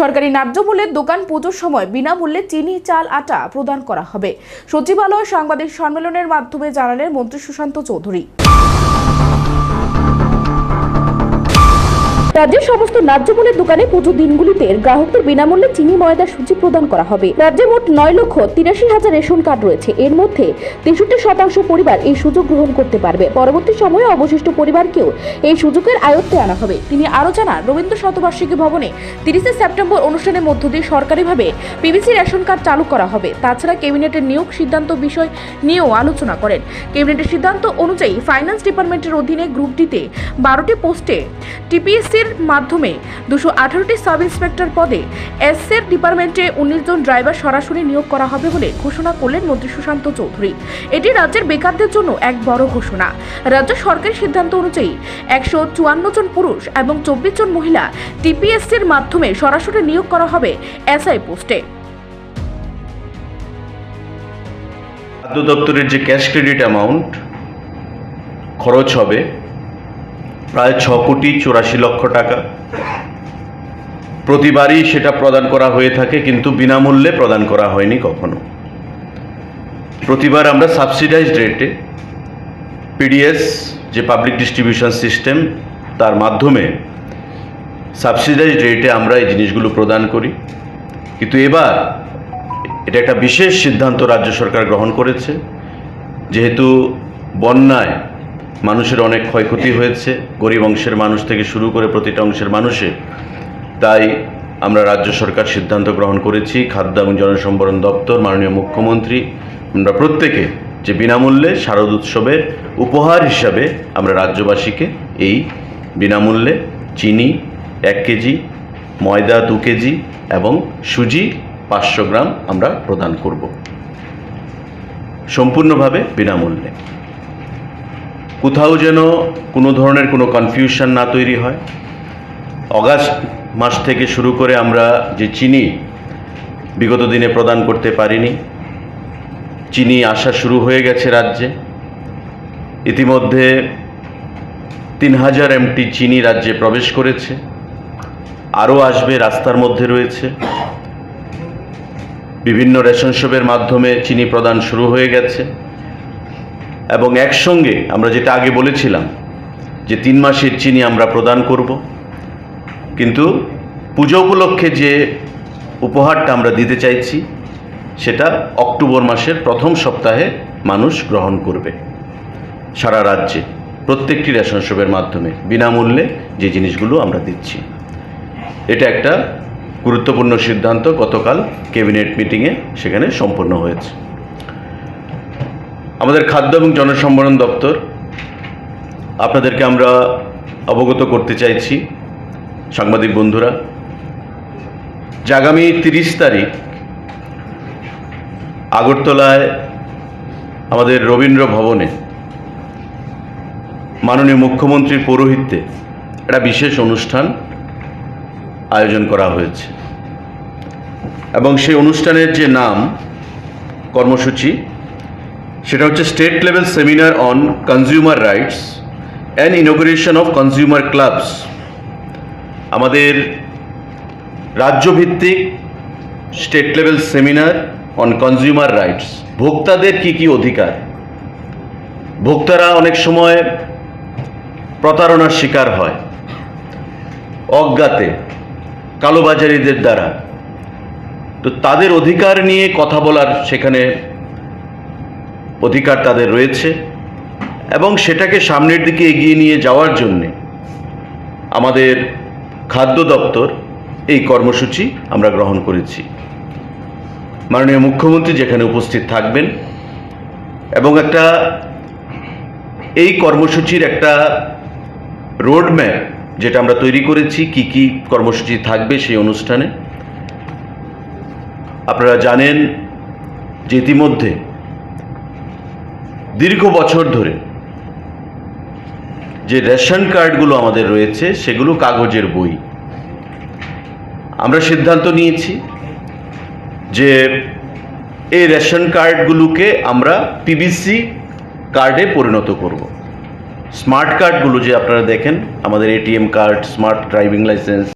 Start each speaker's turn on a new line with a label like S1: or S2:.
S1: সরকারি ন্যায্য মূল্যের দোকান পুজোর সময় বিনামূল্যে চিনি, চাল, আটা প্রদান করা হবে। সচিবালয় সাংবাদিক সম্মেলনের মাধ্যমে জানালেন মন্ত্রী সুশান্ত চৌধুরী। রাজ্যের সমস্ত ন্যায্য মূল্যের দোকানে পুজো দিনগুলিতে গ্রাহকদের বিনামূল্যে চিনি ময়দা সুজি প্রদান করা হবে। রাজ্যে মোট নয় লক্ষ তিরাশি হাজার রেশন কার্ড রয়েছে। এর মধ্যে তেষট্টি শতাংশ পরিবার এই সুযোগ গ্রহণ করতে পারবে। পরবর্তী সময়ে অবশিষ্ট পরিবারকেও এই সুযোগের আয়ত্তে আনা হবে। তিনি আরও জানান, রবীন্দ্র শতবার্ষিকী ভবনে তিরিশে সেপ্টেম্বর অনুষ্ঠানের মধ্য দিয়ে সরকারিভাবে পিবিসি রেশন কার্ড চালু করা হবে। তাছাড়া ক্যাবিনেটের নিয়োগ সিদ্ধান্ত বিষয় নিয়েও আলোচনা করেন। ক্যাবিনেটের সিদ্ধান্ত অনুযায়ী ফাইন্যান্স ডিপার্টমেন্টের অধীনে গ্রুপ ডিতে বারোটি পোস্টে টিপিএসসির মাধ্যমে দুশো আঠারোটি সাব ইন্সপেক্টর পদে এসএর ডিপার্টমেন্টে উনিশ জন ড্রাইভার সরাসরি নিয়োগ করা হবে বলে ঘোষণা করলেন মন্ত্রী সুশান্ত চৌধুরী। এটি রাজ্যের বেকারদের জন্য এক বড় ঘোষণা। রাজ্য সরকারি সিদ্ধান্ত অনুযায়ী একশো চুয়ান্ন জন পুরুষ এবং চব্বিশ জন মহিলা টিপিএসসির মাধ্যমে সরাসরি নিয়োগ করা হবে এসআই পোস্টে।
S2: খাদ্য দপ্তরের যে ক্যাশ ক্রেডিট অ্যামাউন্ট খরচ হবে প্রায় ছ কোটি চুরাশি লক্ষ টাকা। প্রতিবারই সেটা প্রদান করা হয়ে থাকে, কিন্তু বিনামূল্যে প্রদান করা হয়নি কখনো। প্রতিবার আমরা সাবসিডাইজড রেটে পিডিএস যে পাবলিক ডিস্ট্রিবিউশন সিস্টেম তার মাধ্যমে সাবসিডাইজড রেটে আমরা এই জিনিসগুলো প্রদান করি। কিন্তু এবার এটা একটা বিশেষ সিদ্ধান্ত রাজ্য সরকার গ্রহণ করেছে, যেহেতু বন্যায় মানুষের অনেক ক্ষয়ক্ষতি হয়েছে, গরিব অংশের মানুষ থেকে শুরু করে প্রতিটা অংশের মানুষের তাই আমরা রাজ্য সরকার সিদ্ধান্ত গ্রহণ করেছি, খাদ্য এবং জনসম্বরণ দপ্তর, মাননীয় মুখ্যমন্ত্রী, আমরা প্রত্যেকে যে বিনামূল্যে শারদ উৎসবের উপহার হিসাবে আমরা রাজ্যবাসীকে এই বিনামূল্যে চিনি এক কেজি, ময়দা দু কেজি এবং সুজি পাঁচশো গ্রাম আমরা প্রদান করব। সম্পূর্ণভাবে বিনামূল্যে। কোথাও যেন কোনো ধরনের কোনো কনফিউশন না তৈরি হয়। অগাস্ট মাস থেকে শুরু করে আমরা যে চিনি বিগত দিনে প্রদান করতে পারিনি, চিনি আসা শুরু হয়ে গেছে রাজ্যে। ইতিমধ্যে তিন হাজার এমটি চিনি রাজ্যে প্রবেশ করেছে, আরও আসবে রাস্তার মধ্যে রয়েছে। বিভিন্ন রেশন শপের মাধ্যমে চিনি প্রদান শুরু হয়ে গেছে। এবং একসঙ্গে আমরা যেটা আগে বলেছিলাম, যে তিন মাসের চিনি আমরা প্রদান করব। কিন্তু পুজো উপলক্ষে যে উপহারটা আমরা দিতে চাইছি, সেটা অক্টোবর মাসের প্রথম সপ্তাহে মানুষ গ্রহণ করবে সারা রাজ্যে, প্রত্যেকটি রেশন শপের মাধ্যমে, বিনামূল্যে যে জিনিসগুলো আমরা দিচ্ছি। এটা একটা গুরুত্বপূর্ণ সিদ্ধান্ত, গতকাল ক্যাবিনেট মিটিংয়ে সেখানে সম্পন্ন হয়েছে। আমাদের খাদ্য এবং জনসম্বরণ দপ্তর, আপনাদেরকে আমরা অবগত করতে চাইছি, সাংবাদিক বন্ধুরা। যে আগামী তিরিশ তারিখ আগরতলায় আমাদের রবীন্দ্র ভবনে মাননীয় মুখ্যমন্ত্রীর পৌরোহিত্যে একটা বিশেষ অনুষ্ঠান আয়োজন করা হয়েছে। এবং সেই অনুষ্ঠানের যে নাম, কর্মসূচি সেটা হচ্ছে state level seminar on consumer rights and inauguration of consumer clubs. আমাদের রাজ্যভিত্তিক state level seminar on consumer rights. ভোক্তাদের কি কি অধিকার? ভোক্তারা অনেক সময় প্রতারণার শিকার হয়, অজ্ঞাতে, কালোবাজারিদের দ্বারা। তো তাদের অধিকার নিয়ে কথা বলার সেখানে অধিকার তাদের রয়েছে এবং সেটাকে সামনের দিকে এগিয়ে নিয়ে যাওয়ার জন্যে আমাদের খাদ্য দপ্তর এই কর্মসূচি আমরা গ্রহণ করেছি। মাননীয় মুখ্যমন্ত্রী যেখানে উপস্থিত থাকবেন এবং একটা এই কর্মসূচির একটা রোডম্যাপ যেটা আমরা তৈরি করেছি, কি কি কর্মসূচি থাকবে সেই অনুষ্ঠানে। আপনারা জানেন যে ইতিমধ্যে দীর্ঘ বছর ধরে যে রেশন কার্ডগুলো আমাদের রয়েছে, সেগুলো কাগজের বই। আমরা সিদ্ধান্ত নিয়েছি যে এই রেশন কার্ডগুলোকে আমরা পিবিসি কার্ডে পরিণত করব। স্মার্ট কার্ডগুলো যে আপনারা দেখেন, আমাদের ATM card, smart driving licence